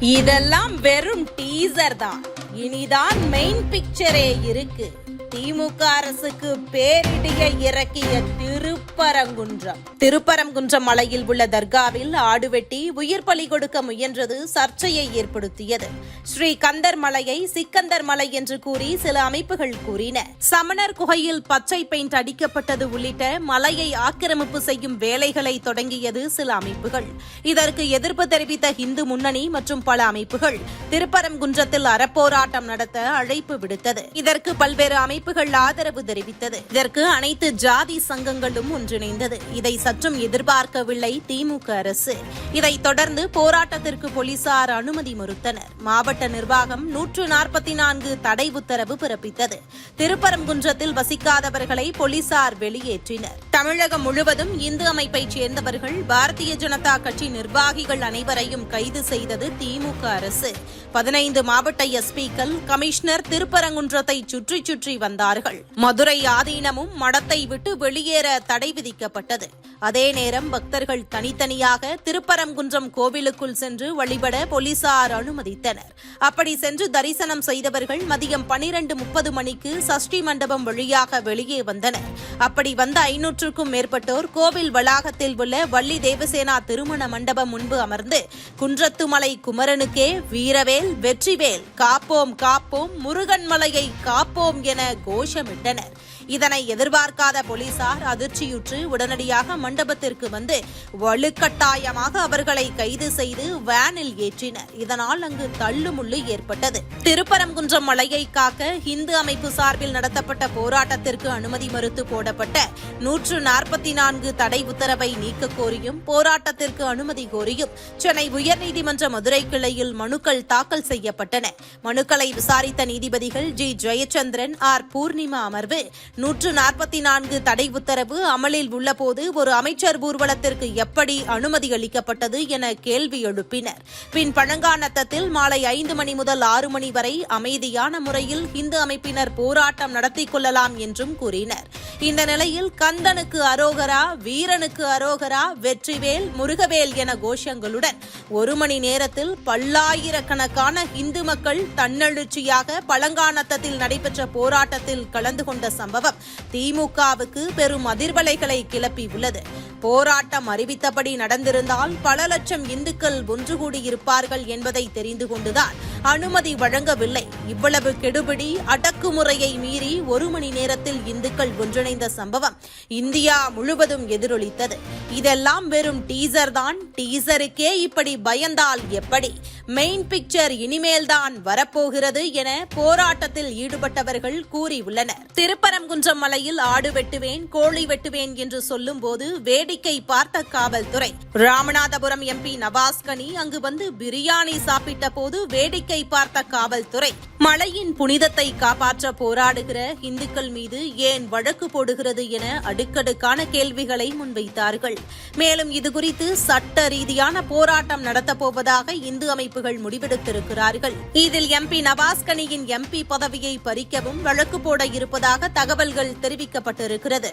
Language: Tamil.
இதெல்லாம் வெறும் டீசர் தான். இனிதான் மெயின் பிக்சரே இருக்கு. திமுக அரசுக்கு பேரிடிய இறக்கிய திருப்பரங்குன்றம். திருப்பரங்குன்றம் மலையில் உள்ள தர்காவில் ஆடு வெட்டி உயிர் பலி கொடுக்க முயன்றது சர்ச்சையை ஏற்படுத்தியது. ஸ்ரீ கந்தர் மலையை சிக்கந்தர் மலை என்று கூறி சில அமைப்புகள் கூறின. சமணர் குகையில் பச்சை பெயிண்ட் அடிக்கப்பட்டது உள்ளிட்ட மலையை ஆக்கிரமிப்பு செய்யும் வேலைகளை தொடங்கியது சில அமைப்புகள். இதற்கு எதிர்ப்பு தெரிவித்த இந்து முன்னணி மற்றும் பல அமைப்புகள். திருப்பரங்குன்றத்தில் அறப்போராட்டம் நடத்த அழைப்பு விடுத்தது. இதற்கு பல்வேறு அமைப்புகள் ஆதரவு தெரிவித்தது. இதற்கு அனைத்து ஜாதி சங்கங்களும் ஒன்றிணைந்தது. இதை சற்றும் எதிர்பார்க்கவில்லை திமுக அரசு. இதைத் தொடர்ந்து போராட்டத்திற்கு போலீசார் அனுமதி மறுத்தனர். மாவட்ட நிர்வாகம் நூற்று நாற்பத்தி நான்கு தடை உத்தரவு பிறப்பித்தது. திருப்பரங்குன்றத்தில் வசிக்காதவர்களை போலீசார் வெளியேற்றினர். தமிழகம் முழுவதும் இந்து அமைப்பைச் சேர்ந்தவர்கள் பாரதிய ஜனதா கட்சி நிர்வாகிகள் அனைவரையும் கைது செய்தது திமுக அரசு. பதினைந்து மாவட்ட எஸ்பிக்கள் கமிஷனர் திருப்பரங்குன்றத்தை சுற்றி சுற்றி வந்தார்கள். மதுரை ஆதீனமும் மடத்தை விட்டு வெளியேற தடை விதிக்கப்பட்டது. அதே நேரம் பக்தர்கள் தனித்தனியாக திருப்பரங்குன்றம் கோவிலுக்குள் சென்று வழிபட போலீசார் அனுமதித்தனர். அப்படி சென்று தரிசனம் செய்தவர்கள் மதியம் பனிரண்டு முப்பது மணிக்கு சஷ்டி மண்டபம் வழியாக வெளியே வந்தனர். அப்படி வந்த ஐநூற்றுக்கும் மேற்பட்டோர் கோவில் வளாகத்தில் உள்ள வள்ளி தேவசேனா திருமண மண்டபம் முன்பு அமர்ந்து குன்றத்துமலை குமரனுக்கே வீரவேல் வெற்றிவேல் காப்போம் காப்போம் முருகன் மலையை காப்போம் என கோஷமிட்டனர். இதனை எதிர்பார்க்காத போலீசார் அதிர்ச்சியுற்று உடனடியாக மண்டபத்திற்கு வந்து வலுக்கட்டாயமாக அவர்களை கைது செய்து வேனில் ஏற்றினர். இதனால் அங்கு தள்ளுமுள்ளு ஏற்பட்டது. திருப்பரங்குன்றம் மலையை காக்க இந்து அமைப்பு சார்பில் நடத்தப்பட்ட போராட்டத்திற்கு அனுமதி மறுத்து போடப்பட்ட நூற்று நாற்பத்தி நான்கு தடை உத்தரவை நீக்க கோரியும் போராட்டத்திற்கு அனுமதி கோரியும் சென்னை உயர்நீதிமன்ற மதுரை கிளையில் மனுக்கள் தாக்கல் செய்யப்பட்டன. மனுக்களை விசாரித்த நீதிபதிகள் ஜி. ஜெயச்சந்திரன் ஆர். பூர்ணிமா அமர்வு. நூற்று நாற்பத்தி நான்கு தடை உத்தரவு அமலில் உள்ளபோது ஒரு அமைச்சர் ஊர்வலத்திற்கு எப்படி அனுமதி அளிக்கப்பட்டது என கேள்வி எழுப்பினர். பின் பழங்காநத்தத்தில் மாலை ஐந்து மணி முதல் ஆறு மணி வரை அமைதியான முறையில் இந்து அமைப்பினர் போராட்டம் நடத்திக் கொள்ளலாம் என்றும் கூறினர். இந்த நிலையில் கந்தனுக்கு அரோகரா வீரனுக்கு அரோகரா வெற்றிவேல் முருகவேல் என கோஷங்களுடன் ஒரு மணி நேரத்தில் பல்லாயிரக்கணக்கான இந்து மக்கள் தன்னெழுச்சியாக பழங்கானத்தத்தில் நடைபெற்ற போராட்டத்தில் கலந்து கொண்ட சம்பவம் திமுகவுக்கு பெரும் அதிர்வலைகளை கிளப்பியுள்ளது போராட்டம் அறிவித்தபடி நடந்திருந்தால் பல லட்சம் இந்துக்கள் ஒன்று கூடியிருப்பார்கள் என்பதை தெரிந்து கொண்டுதான் அனுமதி வழங்கவில்லை. இவ்வளவு கெடுபிடி அடக்குமுறையை மீறி ஒரு மணி நேரத்தில் இந்துக்கள் ஒன்றிணைந்த சம்பவம் இந்தியா முழுவதும் எதிரொலித்தது. இதெல்லாம் வெறும் டீசர் தான். டீசருக்கே இப்படி பயந்தால் எப்படி? மெயின் பிக்சர் இனிமேல்தான் வரப்போகிறது என போராட்டத்தில் ஈடுபட்டவர்கள் கூறியுள்ளனர். திருப்பரங்குன்றம் மலையில் ஆடு வெட்டுவேன் கோழி வெட்டுவேன் என்று சொல்லும் போது வேடிக்கை பார்த்த காவல்துறை. ராமநாதபுரம் எம்பி நவாஸ்கனி அங்கு வந்து பிரியாணி சாப்பிட்ட போது வேடிக்கை பார்த்த காவல்துறை. மலையின் புனிதத்தை காப்பாற்ற போராடுகிற இந்துக்கள் மீது ஏன் வழக்கு போடுகிறது என அடுக்கடுக்கான கேள்விகளை முன்வைத்தார்கள். மேலும் இதுகுறித்து சட்ட ரீதியான போராட்டம் நடத்தப்போவதாக இந்து அமைப்புகள் முடிவெடுத்திருக்கிறார்கள். இதில் எம்பி நவாஸ்கனியின் எம்பி பதவியை பறிக்கவும் வழக்கு போட இருப்பதாக தகவல்கள் தெரிவிக்கப்பட்டிருக்கிறது.